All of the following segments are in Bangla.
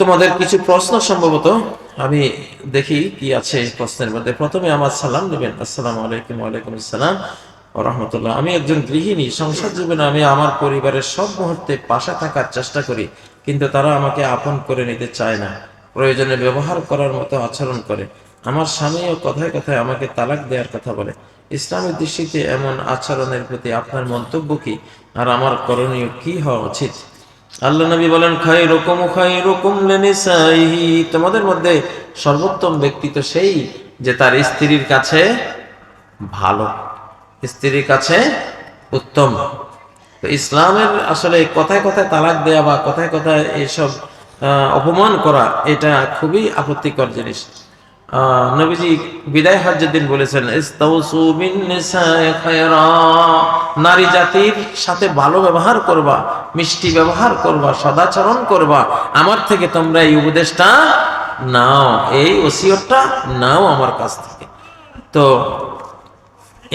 তোমাদের কিছু প্রশ্ন সম্ভবত? আমি দেখি কি আছে প্রশ্নের মধ্যে। প্রথমে আমার সালাম নেবেন আসসালামু আলাইকুম ওয়ালাইকুম আসসালাম ও রহমতুল্লাহ। আমি একজন গৃহিণী, সংসার জীবনে আমি আমার পরিবারের সব মুহূর্তে পাশে থাকার চেষ্টা করি, কিন্তু তারা আমাকে আপন করে নিতে চায় না। প্রয়োজনে ব্যবহার করার মতো আচরণ করে। আমার স্বামীও কথায় কথায় আমাকে তালাক দেওয়ার কথা বলে। ইসলামের দৃষ্টিতে এমন আচরণের প্রতি আপনার মন্তব্য কি? আর আমার করণীয় কি হওয়া উচিত? আল্লাহ নবী বলেন খাই রকম খাই রকম তোমাদের মধ্যে সর্বোত্তম ব্যক্তি তো সেই যে তার স্ত্রীর কাছে ভালো স্ত্রীর কাছে উত্তম। তো ইসলামের আসলে কথায় কথায় তালাক দেয়া বা কথায় কথায় এইসব আহ, অপমান করা এটা খুবই আপত্তিকর জিনিস। নবীজি বিদায় হজ্জের দিন বলেছেন। নারী জাতির সাথে ভালো ব্যবহার করবা, মিষ্টি ব্যবহার করবা, সদাচরণ করবা। আমার থেকে তোমরা এই উপদেশটা নাও, এই ওসিয়তটা নাও আমার কাছ থেকে। তো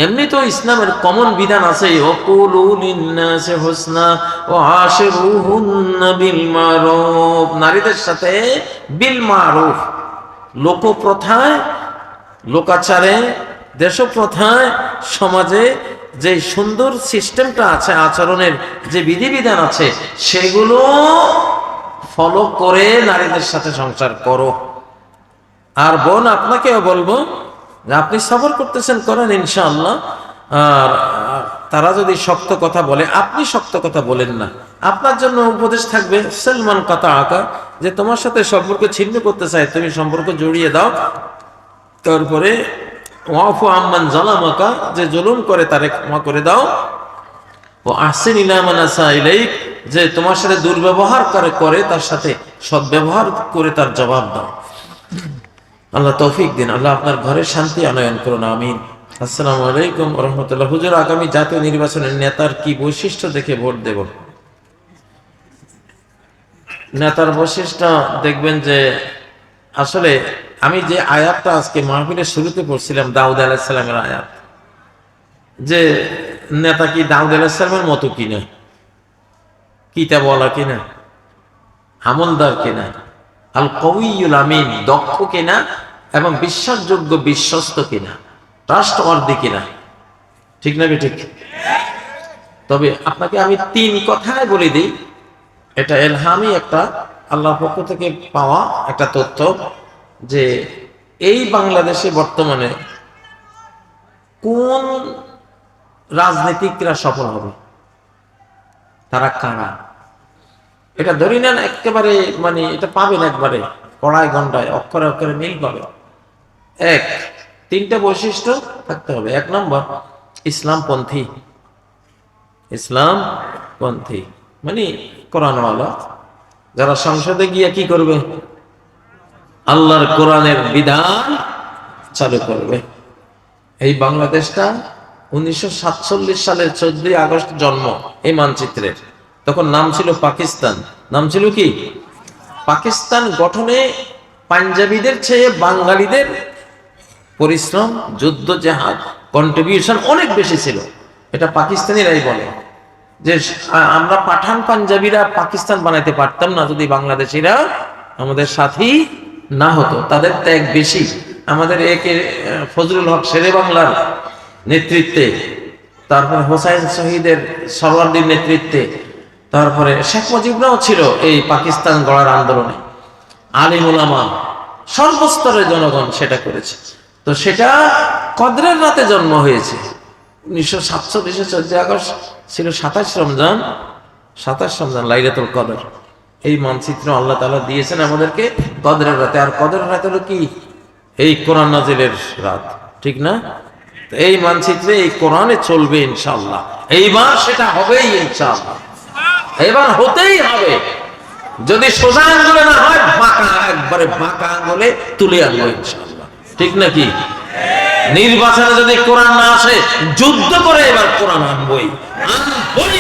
এমনি তো ইসলামের কমন বিধান আছে নারীদের সাথে বিল মারুফ। লোকপ্রথায়, লোকাচারে, দেশপ্রথায়, সমাজে যে সুন্দর সিস্টেমটা আছে, আচরণের যে বিধিবিধান আছে, সেগুলো ফলো করে নারীদের সাথে সংসার করো। আর বোন, আপনাকেও বলব আপনি সফর করতেছেন, করেন ইনশাআল্লাহ। আর তারা যদি শক্ত কথা বলে, আপনি শক্ত কথা বলেন না। আপনার জন্য উপদেশ থাকবে, সলমান কথা আঁকা যে তোমার সাথে সম্পর্ক ছিন্ন করতে চায়, তুমি সম্পর্ক জড়িয়ে দাও। তারপরে, ওয়াফু আম্মান যে জুলুম করে তারে ক্ষমা করে দাও। ও যে তোমার সাথে দুর্ব্যবহার করে করে তার সাথে সদ্ব্যবহার করে তার জবাব দাও। আল্লাহ তৌফিক দিন। আল্লাহ আপনার ঘরে শান্তি আনয়ন করুন, আমিন। আসসালামু আলাইকুম রহমতুল্লাহ। হুজুর, আগামী জাতীয় নির্বাচনের নেতার কি বৈশিষ্ট্য দেখে ভোট দেব? নেতার বৈশিষ্ট্য দেখবেন যে আসলে আমি যে আয়াতটা আজকে মাহফিলের শুরুতে পড়ছিলাম দাউদ আলাহিসাল্লামের আয়াত, যে নেতা কি দাউদ আলাহিসাল্লামের মতো কিনা? কিতা বলা কিনা? আমলদার কিনা? আল কউইউল আমিন দক্ষ কিনা? এবং বিশ্বাসযোগ্য বিশ্বস্ত কিনা? ট্রাস্টওয়ার্দি কিনা? ঠিক না ঠিক? তবে আপনাকে আমি তিন কথায় বলে দিই। এটা এলহামি একটা আল্লাহর পক্ষ থেকে পাওয়া একটা তথ্য যে এই বাংলাদেশে বর্তমানে কোন রাজনীতিকরা সফল হবে? তারা কারা? এটা ধরি নেন একেবারে মানে এটা পাবেন একবারে, কড়াই ঘন্টায় অক্ষরে অক্ষরে মিল পাবে। এক, তিনটা বৈশিষ্ট্য থাকতে হবে। এক নম্বর, ইসলামপন্থী। ইসলাম পন্থী মানে কোরআনওয়ালা যারা সংসদে গিয়ে কি করবে? আল্লাহর কোরআনের বিধান চালু করবে। এই বাংলাদেশটা উনিশশো সালের চোদ্দই আগস্ট জন্ম, এই মানচিত্রের তখন নাম ছিল পাকিস্তান। নাম ছিল কি? পাকিস্তান গঠনে পাঞ্জাবিদের চেয়ে বাঙালিদের পরিশ্রম, যুদ্ধ জাহাজ কন্ট্রিবিউশন অনেক বেশি ছিল। এটা পাকিস্তানিরাই বলে। যে আমরা পাঠান পাঞ্জাবিরা পাকিস্তান বানাইতে পারতাম না যদি বাংলাদেশিরা আমাদের সাথী না হতো। তাদের ত্যাগ বেশি। আমাদের একে ফজলুল হক শেরে বাংলার নেতৃত্বে, তারপরে হোসাইন শহীদের সরওয়ার্দির নেতৃত্বে, তারপরে শেখ মুজিবরাও ছিল এই পাকিস্তান গড়ার আন্দোলনে। আলিম ওলামা সর্বস্তরের জনগণ সেটা করেছে। তো সেটা কদরের রাতে জন্ম হয়েছে। উনিশশো সাতচল্লিশে চোদ্দই আগস্ট ছিল সাতাশ রমজান সাতাশ রমজান লাইলাতুল কদর। এই মানচিত্র আল্লাহ তাআলা দিয়েছেন আমাদেরকে কদরের রাতে। আর কদরের রাতে হলো কি? এই কোরআন নাজিলের রাত, ঠিক না? এই মানচিত্রে, এই কোরআনে চলবে ইনশাআল্লাহ। এইবার সেটা হবেই ইনশাআল্লাহ। এবার হতেই হবে। যদি সোজা আঙ্গুলে না হয়, বাঁকা, একবারে বাঁকা আঙ্গুলে তুলে আনব ইনশাআল্লাহ। ঠিক নাকি? নির্বাচনে যদি কোরআন না আসে, যুদ্ধ করে এবার কোরআন আনবই। আনবই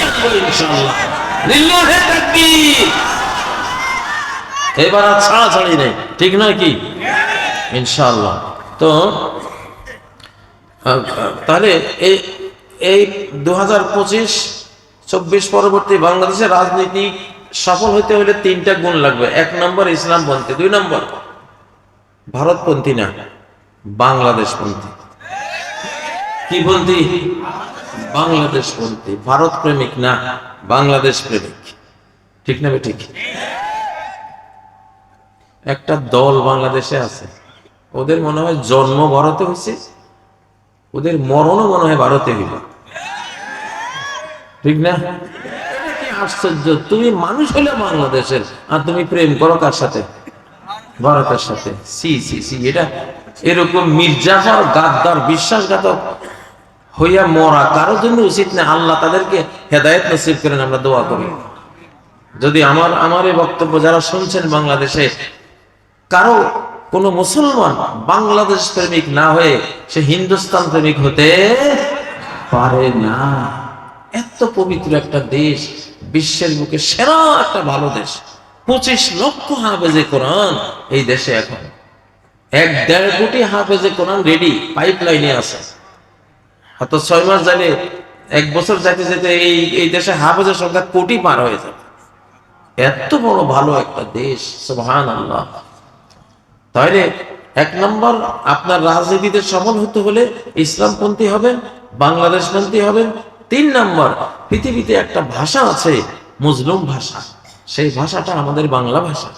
এবার আর ছাড়াছাড়ি নেই। ঠিক নয় কি? ইনশাআল্লাহ। তো তাহলে এই এই দু হাজার পঁচিশ, চব্বিশ পরবর্তী বাংলাদেশের রাজনীতি সফল হতে হলে তিনটা গুণ লাগবে। এক নম্বর ইসলাম ইসলামপন্থী, দুই নম্বর ভারতপন্থী না। বাংলাদেশপন্থী। কি পন্থী? বাংলাদেশপন্থী। ভারত প্রেমিক না বাংলাদেশ প্রেমিক ঠিক না ঠিক একটা দল বাংলাদেশে আছে। ওদের মনে হয় জন্ম ভারতে হয়েছে ওদের মরণও মনে হয় ভারতে হইব। ঠিক না? আশ্চর্য, তুমি মানুষ হলে বাংলাদেশের, আর তুমি প্রেম করো কার সাথে? ভারতের সাথে। সি সি সি, এটা এরকম মির্জাফর গাদ্দার বিশ্বাসঘাতক হইয়া মরা, কারোর জন্য উচিত না। আল্লাহ তাদেরকে হেদায়েত নসিব করেন, আমরা দোয়া করি। যদি আমার আমার এই বক্তব্য যারা শুনছেন বাংলাদেশে, কারও কোনো মুসলমান বাংলাদেশ প্রেমিক না হয়ে সে হিন্দুস্তান প্রেমিক হতে পারে না। এত পবিত্র একটা দেশ, বিশ্বের মুখে সেরা একটা ভালো দেশ। পঁচিশ লক্ষ হাফেজে কোরআন এই দেশে এখন। এক দেড় কোটি হাফেজে কোরআন রেডি পাইপ লাইনে আছে। হয়তো ছয় মাস যাবে এক বছর যাইতে যেতে এই এই দেশে হাফেজের সংখ্যা কোটি পার হয়ে যাবে। এত বড় ভালো একটা দেশ সুবহান আল্লাহ তাহলে এক নম্বর, আপনার রাজনীতিতে সফল হতে হলে ইসলামপন্থী হবেন, বাংলাদেশপন্থী হবেন। তিন নম্বর, পৃথিবীতে একটা ভাষা আছে, মুসলিম ভাষা। সেই ভাষাটা আমাদের বাংলা ভাষা।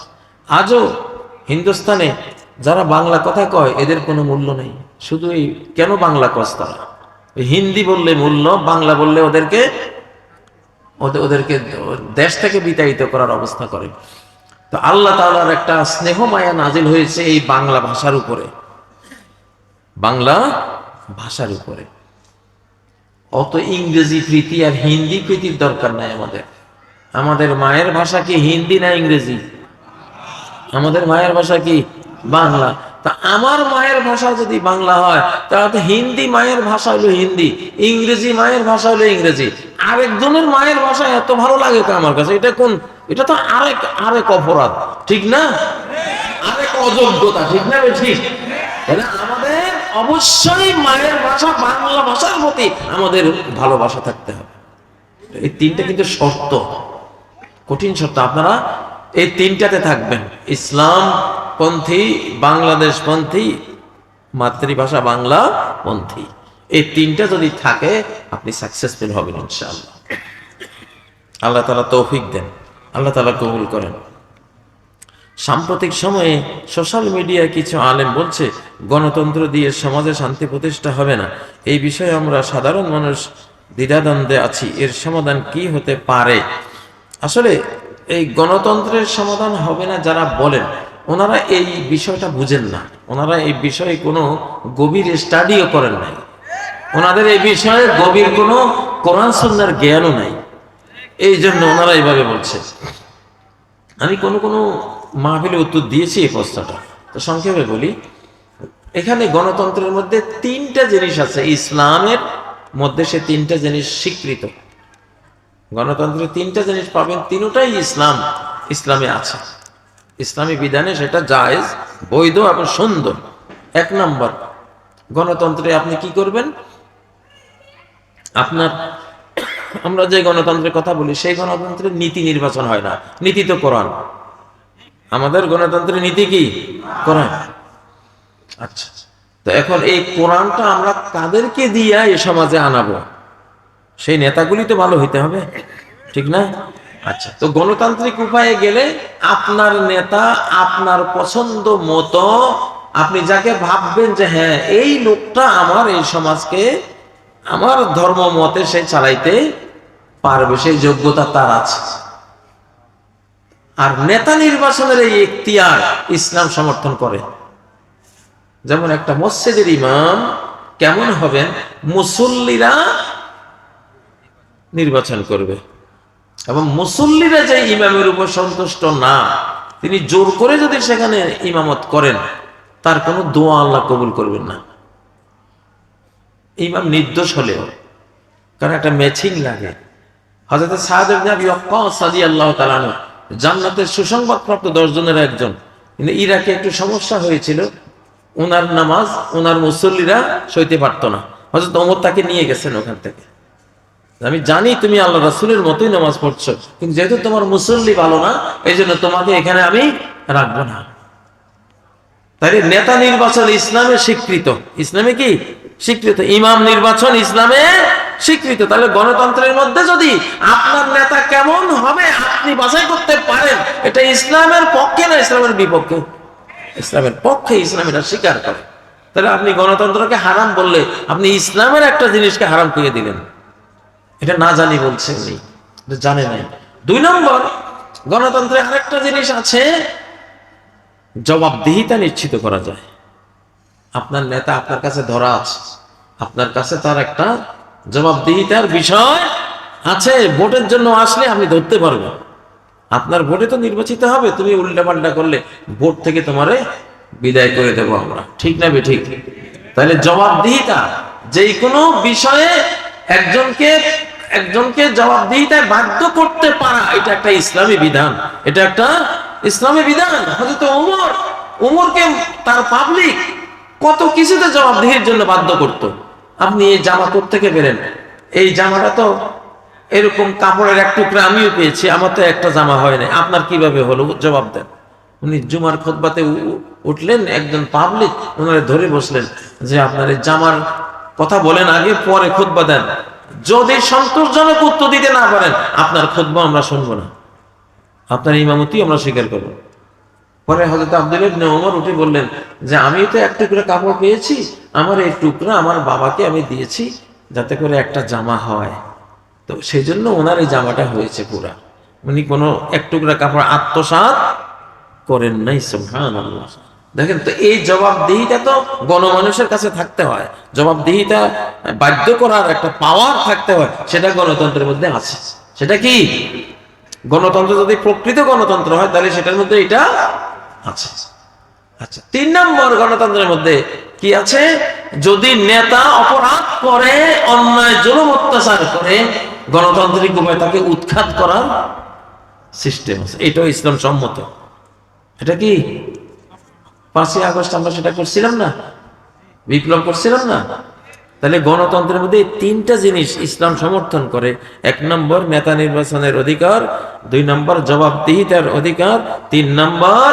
আজও হিন্দুস্তানে যারা বাংলা কথা কয়, এদের কোনো মূল্য নেই। শুধু এই, কেন বাংলা কস তারা? হিন্দি বললে মূল্য, বাংলা বললে ওদেরকে ওদেরকে দেশ থেকে বিতাড়িত করার অবস্থা করে। তো আল্লাহ তাআলার একটা স্নেহ মায়া নাজিল হয়েছে এই বাংলা ভাষার উপরে। বাংলা ভাষার উপরে। অত ইংরেজি প্রীতি আর হিন্দি প্রীতির দরকার নাই আমাদের। আমাদের মায়ের ভাষা কি হিন্দি না ইংরেজি? আমাদের মায়ের ভাষা কি বাংলা। তা আমার মায়ের ভাষা যদি বাংলা হয়, তাহলে হিন্দি মায়ের ভাষা হলো হিন্দি, ইংরেজি মায়ের ভাষা হলো ইংরেজি। আরেকজনের মায়ের ভাষা এত ভালো লাগে তো আমার কাছে, এটা কোন এটা তো আরেক আরেক অপরাধ, ঠিক না? আরেক অযোগ্যতা, ঠিক না ঠিক? আমাদের অবশ্যই মায়ের ভাষা, বাংলা ভাষার প্রতি আমাদের ভালোবাসা থাকতে হবে। এই তিনটা কিন্তু শর্ত, কঠিন শর্ত। আপনারা এই তিনটাতে থাকবেন। ইসলাম পন্থী, বাংলাদেশ পন্থী, মাতৃভাষা বাংলা পন্থী। এই তিনটা যদি থাকে, আপনি সাকসেসফুল হবেন ইনশাআল্লাহ। আল্লাহ তালা তৌফিক দেন। আল্লাহ তালা কবুল করেন। সাম্প্রতিক সময়ে সোশ্যাল মিডিয়ায় কিছু আলেম বলছে, গণতন্ত্র দিয়ে সমাজে শান্তি প্রতিষ্ঠা হবে না। এই বিষয়ে আমরা সাধারণ মানুষ দ্বিধাদ্বন্দ্বে আছি। এর সমাধান কি হতে পারে? আসলে এই গণতন্ত্রের সমাধান হবে না যারা বলেন, ওনারা এই বিষয়টা বুঝেন না। ওনারা এই বিষয়ে কোনো গভীর স্টাডিও করেন নাই। ওনাদের এই বিষয়ে গভীর কোনো কোরআন সন্ন্যার জ্ঞানও নাই। এই জন্য ওনারা এইভাবে বলছে। আমি কোনো কোনো মাহফিলে উত্তর দিয়েছি এই প্রশ্নটা। তো সংক্ষেপে বলি, এখানে গণতন্ত্রের মধ্যে তিনটা জিনিস আছে, ইসলামের মধ্যে সে তিনটা জিনিস স্বীকৃত। গণতন্ত্রের তিনটা জিনিস পাবেন, তিনটাই ইসলাম, ইসলামে আছে। ইসলামী বিধানে সেটা জায়েজ, বৈধ এবং সুন্দর। এক নম্বর, গণতন্ত্রে আপনি কি করবেন? আপনার, আমরা যে গণতন্ত্রের কথা বলি, সেই গণতন্ত্রের নীতি নির্বাচন হয় না। নীতি তো কোরআন। আমাদের গণতন্ত্রের নীতি কি? কোরআন। আচ্ছা। তো এখন এই কোরআনটা আমরা কাদেরকে দিয়ে এই সমাজে আনাবো? সেই নেতাগুলি তো ভালো হইতে হবে, ঠিক না? আচ্ছা তো গণতান্ত্রিক উপায়ে গেলে আপনার নেতা, আপনার পছন্দ মতো, আপনি যাকে ভাববেন যে হ্যাঁ এই লোকটা আমার, এই সমাজকে আমার ধর্ম মতে সে চালাইতে পারবে, সেই যোগ্যতা তার আছে। আর নেতা নির্বাচনের এই এখতিয়ার ইসলাম সমর্থন করে। যেমন একটা মসজিদের ইমাম কেমন হবেন? মুসল্লিরা নির্বাচন করবে। এবং মুসল্লিরা যে ইমামের উপর সন্তুষ্ট না, তিনি জোর করে যদি সেখানে ইমামত করেন, তার কোনো দোয়া আল্লাহ কবুল করবেন না। ইমাম নির্দোষ হলেও, কারণ একটা ম্যাচিং লাগে। হজরত সাদি আল্লাহ তালানো জান্নাতের সুসংবাদপ্রাপ্ত দশ জনের একজন কিন্তু ইরাকে একটু সমস্যা হয়েছিল ওনার নামাজ ওনার মুসল্লিরা সইতে পারতো না। হজরত অমর তাকে নিয়ে গেছেন ওখান থেকে। আমি জানি তুমি আল্লাহ রাসুলের মতোই নামাজ পড়ছো, কিন্তু যেহেতু তোমার মুসল্লি ভালো না এই জন্য তোমাকে এখানে আমি রাখব না। তাই নেতা নির্বাচন ইসলামে স্বীকৃত। ইসলামে কি? স্বীকৃত। ইমাম নির্বাচন ইসলামে স্বীকৃত। তাহলে গণতন্ত্রের মধ্যে যদি আপনার নেতা কেমন হবে, আপনি বাছাই করতে পারেন, এটা ইসলামের পক্ষে না ইসলামের বিপক্ষে? ইসলামের পক্ষে ইসলাম এটা স্বীকার করে। তাহলে আপনি গণতন্ত্রকে হারাম বললে আপনি ইসলামের একটা জিনিসকে হারাম করে দিলেন। এটা না জানি বলছে। উনি। জানে নাই। দুই নম্বর গণতন্ত্রে আরেকটা জিনিস আছে জবাবদিহিতা নিশ্চিত করা যায়। আপনার নেতা আপনার কাছে ধরা আছে। আপনার কাছে তার একটা জবাবদিহিতার বিষয় আছে। ভোটের জন্য আসলে আপনি ধরতে পারবেন। আপনার ভোটে তো নির্বাচিত হবে। তুমি উল্টাপাল্টা করলে ভোট থেকে তোমারে বিদায় করে দেবো আমরা। ঠিক না বে ঠিক? তাহলে জবাবদিহিতা যেই কোনো বিষয়ে একজনকে একজনকে জবাবদিহিতায় বাধ্য করতে পারা, এটা একটা ইসলামী বিধান। এটা একটা ইসলামী বিধান। হয়তো উমর, উমরকে তার পাবলিক কত কিছুতে জবাবদিহির জন্য বাধ্য করত। আপনি এই জামা থেকে পেলেন? এই জামাটা তো এরকম কাপড়ের এক টুকরা আমিও পেয়েছি, আমার তো একটা জামা হয় না আপনার কীভাবে হলো? জবাব দেন। উনি জুমার খোদবাতে উঠলেন, একজন পাবলিক ওনারে ধরে বসলেন যে আপনার এই জামার কথা বলেন আগে, পরে খোদবা দেন। যদি সন্তোষজনক উত্তর দিতে না পারেন, আপনার খোদবা আমরা শুনব না। আপনার ইমামতি আমরা স্বীকার করব। পরে হজরত আব্দুল ইবনে ওমর উঠে বললেন, যে আমি তো এক টুকরা কাপড় পেয়েছি, আমার এই টুকরা আমার বাবাকে আমি দিয়েছি, যাতে করে একটা জামা হয়। তো সেই জন্য ওনার এই জামাটা হয়েছে পুরা। উনি কোনো এক টুকরা কাপড় আত্মসাৎ করেন নাই, সুবহানাল্লাহ। দেখেন, তো এই জবাবদিহিতা তো গণমানুষের কাছে থাকতে হয়। জবাবদিহিতা বাধ্য করার একটা পাওয়ার থাকতে হয়, সেটা গণতন্ত্রের মধ্যে আছে। সেটা কি? গণতন্ত্র যদি প্রকৃত গণতন্ত্র হয়, তাহলে সেটার মধ্যে এটা আছে। আচ্ছা তিন নম্বর গণতন্ত্রের মধ্যে কি আছে? যদি নেতা অপরাধ করে, অন্যায়, জুলুম, অত্যাচার করে, গণতান্ত্রিক উপায় তাকে উৎখাত করার সিস্টেম আছে। এটাও ইসলাম সম্মত। এটা কি? পাঁচই আগস্ট আমরা সেটা করছিলাম না? বিপ্লব করছিলাম না? তাহলে গণতন্ত্রের মধ্যে তিনটা জিনিস ইসলাম সমর্থন করে। এক নম্বর, নেতা নির্বাচনের অধিকার। দুই নম্বর, জবাবদিহিতার অধিকার। তিন নম্বর,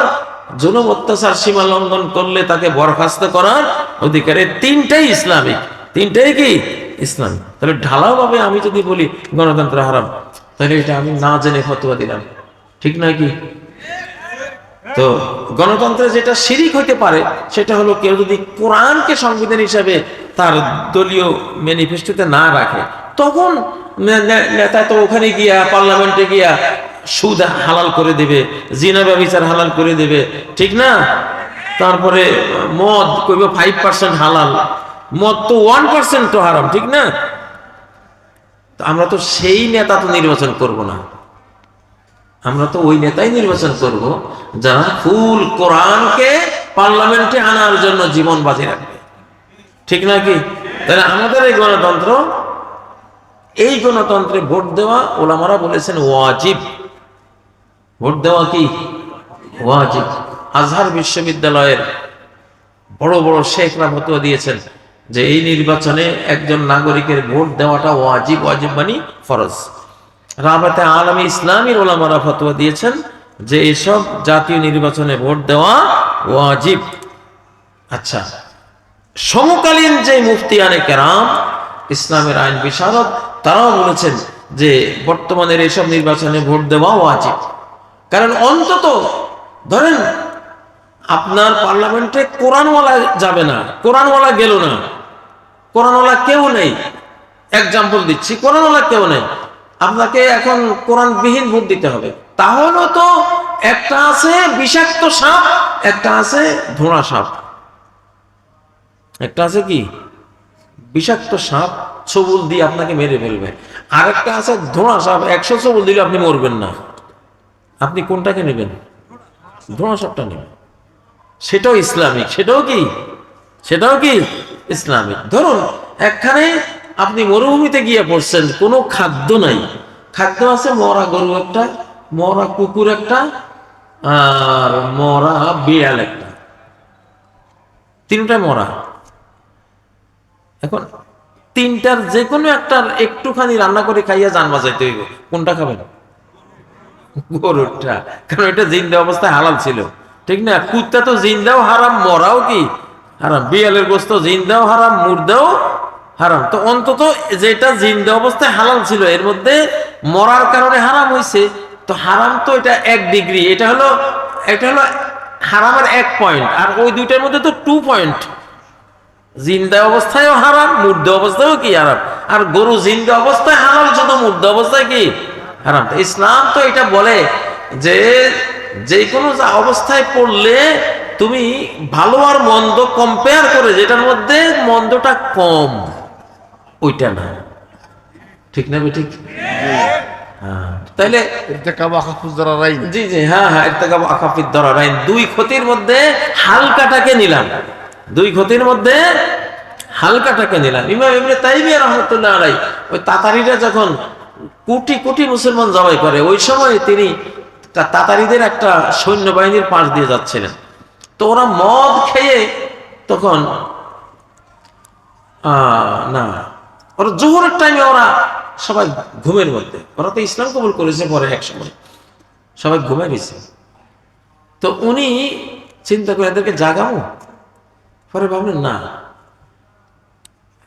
জুলুম, অত্যাচার, সীমা লঙ্ঘন করলে তাকে বরখাস্ত করার অধিকার। তিনটাই ইসলামিক। তিনটাই কি? ইসলাম তাহলে ঢালাওভাবে আমি যদি বলি গণতন্ত্র হারাম, তাহলে এটা আমি না জেনে ফতোয়া দিলাম। ঠিক নয় কি? তো গণতন্ত্রে যেটা শিরিক হইতে পারে, সেটা হলো কেউ যদি কোরআনকে সংবিধান হিসাবে তার দলীয় ম্যানিফেস্টোতে না রাখে, তখন নেতা তো ওখানে গিয়া, পার্লামেন্টে গিয়া সুদ হালাল করে দেবে, জিনা ব্যবচার হালাল করে দেবে, ঠিক না? তারপরে মদ কইব ফাইভ পার্সেন্ট হালাল, মদ তো ওয়ান পার্সেন্ট তো হারাম, ঠিক না? আমরা তো সেই নেতা তো নির্বাচন করব না। আমরা তো ওই নেতাই নির্বাচন করব যারা ফুল কোরআনকে পার্লামেন্টে আনার জন্য জীবন বাজি রাখবে। ঠিক নাকি তাহলে আমাদের এই গণতন্ত্র, এই গণতন্ত্রে ভোট দেওয়া ওলামারা বলেছেন ওয়াজিব। ভোট দেওয়া কি? ওয়াজিব। আজহার বিশ্ববিদ্যালয়ের বড় বড় শেখরা ফতোয়া দিয়েছেন যে এই নির্বাচনে একজন নাগরিকের ভোট দেওয়াটা ওয়াজিব ওয়াজিব মানে ফরজ। রাবাতে আলমী ইসলামীর ওলামারা ফতোয়া দিয়েছেন যে এসব জাতীয় নির্বাচনে ভোট দেওয়া ওয়াজিব। আচ্ছা সমকালীন যে মুফতি মুফতিয়ানে কেরাম, ইসলামের আইন বিশারদ, তারাও বলেছেন যে বর্তমানের এসব নির্বাচনে ভোট দেওয়া ওয়াজিব। কারণ অন্তত ধরেন আপনার পার্লামেন্টে কোরআনওয়ালা যাবে না, কোরআনওয়ালা গেল না, কোরআনওয়ালা কেউ নেই। এক্সাম্পল দিচ্ছি, কোরআনওয়ালা কেউ নেই। আপনাকে এখন কোরআনবিহীন ভোট দিতে হবে। তাহলে তো একটা আছে বিষাক্ত সাপ, একটা আছে ধোঁড়া সাপ। একটা আছে কি? বিষাক্ত সাপ, ছবুল দিয়ে আপনাকে মেরে ফেলবে। আরেকটা আছে ধোঁড়া সাপ, একশো ছবুল দিলে আপনি মরবেন না। আপনি কোনটাকে নেবেন? ধোঁড়া সাপটা নেবেন। সেটাও ইসলামিক। সেটাও কি? সেটাও কি? ইসলামিক। ধরুন, একখানে আপনি মরুভূমিতে গিয়ে পড়ছেন, কোনো খাদ্য নাই। খাদ্য আছে, মরা গরু একটা, মরা কুকুর একটা, আর মরা বিড়াল একটা। তিনটা মরা। এখন তিনটার যে কোনো একটার একটুখানি রান্না করে খাইয়া যান বাজাইতে হইব। কোনটা খাবেন? গরুরটা। কারণ এটা জিন্দা অবস্থায় হালাল ছিল। ঠিক না? কুত্তা তো জিন্দাও হারাম, মরাও কি? হারাম। বিয়ালের গোস্ত জিন্দাও হারাম, মুর্দাও হারাম। তো অন্তত যেটা জিন্দা অবস্থায় হালাল ছিল, এর মধ্যে মরার কারণে হারাম হইছে। তো হারাম তো এটা এক ডিগ্রি এটা হলো এটা হলো হারামের এক পয়েন্ট আর ওই দুইটার মধ্যে তো টু পয়েন্ট জিন্দা অবস্থায়ও হারাম, মুর্দা অবস্থায়ও কি হারাম? আর গরু জিন্দা অবস্থায় হালাল শুধু মুর্দা অবস্থায় কি হারাম? ইসলাম তো এটা বলে যে যে কোনো যা অবস্থায় পড়লে তুমি ভালো আর মন্দ কম্পেয়ার করে যেটার মধ্যে মন্দটা কম। ওইটা না। ঠিক না ঠিক হ্যাঁ, জি জি হ্যাঁ হ্যাঁ দুই ক্ষতির মধ্যে হালকাটাকে নিলাম। দুই ক্ষতির মধ্যে হালকাটাকে নিলাম। ওই যখন কোটি কোটি মুসলমান জবাই করে ওই সময় তিনি তাতারিদের একটা সৈন্যবাহিনীর পাশ দিয়ে যাচ্ছিলেন। তো ওরা মদ খেয়ে তখন না ওরা জোহরের টাইমে ওরা সবাই ঘুমের মধ্যে। ওরা তো ইসলাম কবুল করেছে পরে এক সময়। সবাই ঘুমে গেছে। তো উনি চিন্তা করে এদেরকে জাগাবো পরে ভাবলেন, না।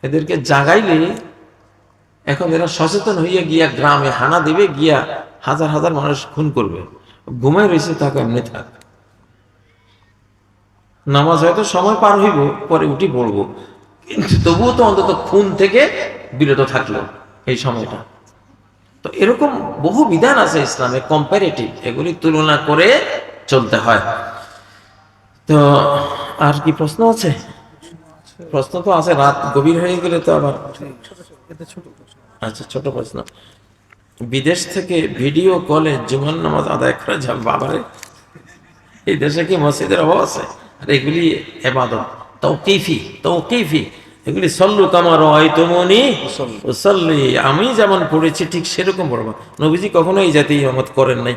এদেরকে জাগাইলে এখন এরা সচেতন হইয়া গিয়া গ্রামে হানা দিবে, গিয়া হাজার হাজার মানুষ খুন করবে। ঘুমায় রয়েছে, তাকে এমনি থাক। নামাজ হয়তো সময় পার হইব, পরে উঠি পড়ব কিন্তু তবুও তো অন্তত খুন থেকে বিরত থাকল এই সময়টা। তো এরকম বহু বিধান আছে ইসলামে কম্পারেটিভ এগুলি তুলনা করে চলতে হয়। তো আর কি প্রশ্ন আছে? প্রশ্ন তো আছে, রাত গভীর হয়ে গেলে তো আবার আচ্ছা ছোট প্রশ্ন। বিদেশ থেকে ভিডিও কলে জুমান নামাজ আদায় করা যাবে বাবারে। এই দেশে কি মসজিদের অভাব আছে? আর এগুলি এবাদত। তৌকিফি তৌকিফি। এগুলি সল্লু কামার তুমনি সল্লি আমি যেমন পড়েছি ঠিক সেরকম পড়ব। নবীজি কখনো এই জাতি ইমামত করেন নাই।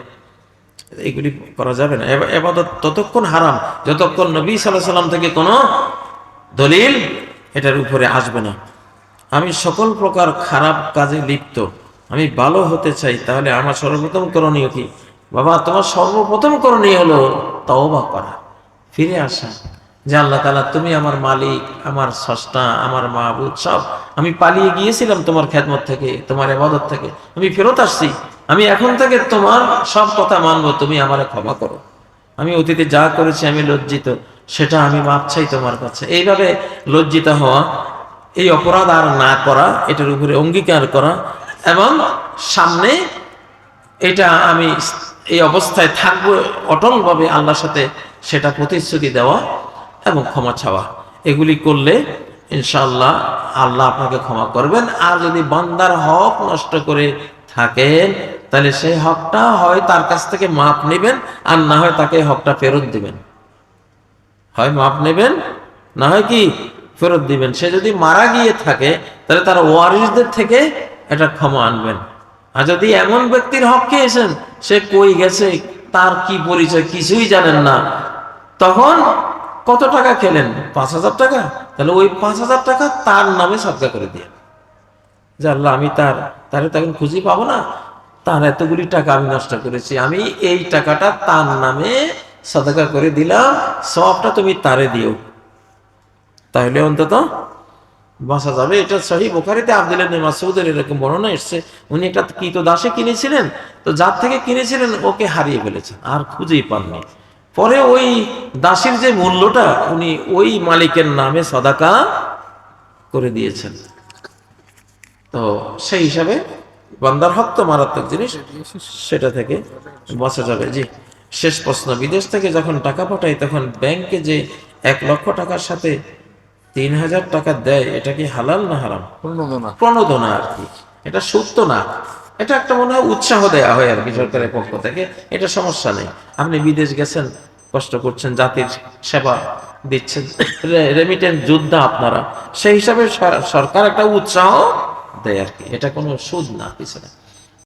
এগুলি করা যাবে না। এবা- এবাদত ততক্ষণ হারাম। যতক্ষণ নবী সাল্লাহ সাল্লাম থেকে কোনো দলিল এটার উপরে আসবে না। আমি সকল প্রকার খারাপ কাজে লিপ্ত। আমি ভালো হতে চাই তাহলে আমার সর্বপ্রথম করণীয় কি? বাবা তোমার সর্বপ্রথম করণীয় হলো তওবা করা ফিরে আসা। যে আল্লাহ তালা তুমি আমার মালিক, আমার সস্তা আমার মাহবুদ সব আমি পালিয়ে গিয়েছিলাম তোমার খেদমত থেকে, তোমার এবাদত থেকে। আমি ফেরত আসছি। আমি এখন থেকে তোমার সব কথা মানবো, তুমি আমারে ক্ষমা করো। আমি অতীতে যা করেছি আমি লজ্জিত, সেটা আমি মাপ চাই তোমার কাছে। এইভাবে লজ্জিত হওয়া, এই অপরাধ আর না করা, এটার উপরে অঙ্গীকার করা এবং সামনে এটা আমি এই অবস্থায় থাকব অটলভাবে আল্লাহর সাথে সেটা প্রতিশ্রুতি দেওয়া এবং ক্ষমা চাওয়া। এগুলি করলে ইনশাআল্লাহ আল্লাহ আপনাকে ক্ষমা করবেন। আর যদি বান্দার হক নষ্ট করে থাকেন, তাহলে সেই হকটা হয় তার কাছ থেকে মাপ নেবেন, আর না হয় তাকে হকটা ফেরত দিবেন। হয় মাপ নেবেন, না হয় কি ফেরত দিবেন। সে যদি মারা গিয়ে থাকে, তাহলে তার ওয়ারিসদের থেকে এটা ক্ষমা আনবেন। আর যদি এমন ব্যক্তির হক খেয়েছেন সে কই গেছে, তার কি পরিচয় কিছুই জানেন না, তখন কত টাকা খেলেন পাঁচ হাজার টাকা? তাহলে ওই পাঁচ হাজার টাকা তার নামে সৎকা করে দিয়ে। যে আল্লাহ, আমি তার, তারে তখন খুঁজে পাবো না। তার এতগুলি টাকা আমি নষ্ট করেছি। আমি এই টাকাটা তার নামে সদকা করে দিলাম। সবটা তুমি তারে দিও। তাহলে অন্তত বাঁচা যাবে। এটা সহি বোখারিতে আব্দুল্লাহ ইবনে মাসউদের এরকম বর্ণনা এসছে। উনি একটা কীত দাসে কিনেছিলেন? তো যার থেকে কিনেছিলেন, ওকে হারিয়ে ফেলেছেন। আর খুঁজেই পাননি। পরে ওই দাসের যে মূল্যটা উনি ওই মালিকের নামে সদাকা করে দিয়েছেন। তো সেই হিসাবে বান্দার হক তো মারাত্মক জিনিস সেটা থেকে বাঁচা যাবে। জি শেষ প্রশ্ন। বিদেশ থেকে যখন টাকা পাঠাই তখন ব্যাংকে যে এক লক্ষ টাকার সাথে তিন হাজার টাকা দেয় এটা কি হালাল না হারাম? প্রণোদনা। প্রণোদনা আর কি। এটা সত্য না। এটা একটা মনে হয় উৎসাহ দেয়া হয় আর কি সরকারের পক্ষ থেকে। এটা সমস্যা নেই। আপনি বিদেশ গেছেন কষ্ট করছেন, জাতির সেবা দিচ্ছেন। রেমিটেন্ট যোদ্ধা আপনারা। সেই হিসাবে সরকার একটা উৎসাহ দেয় আর কি। এটা কোনো সুদ না পিছনে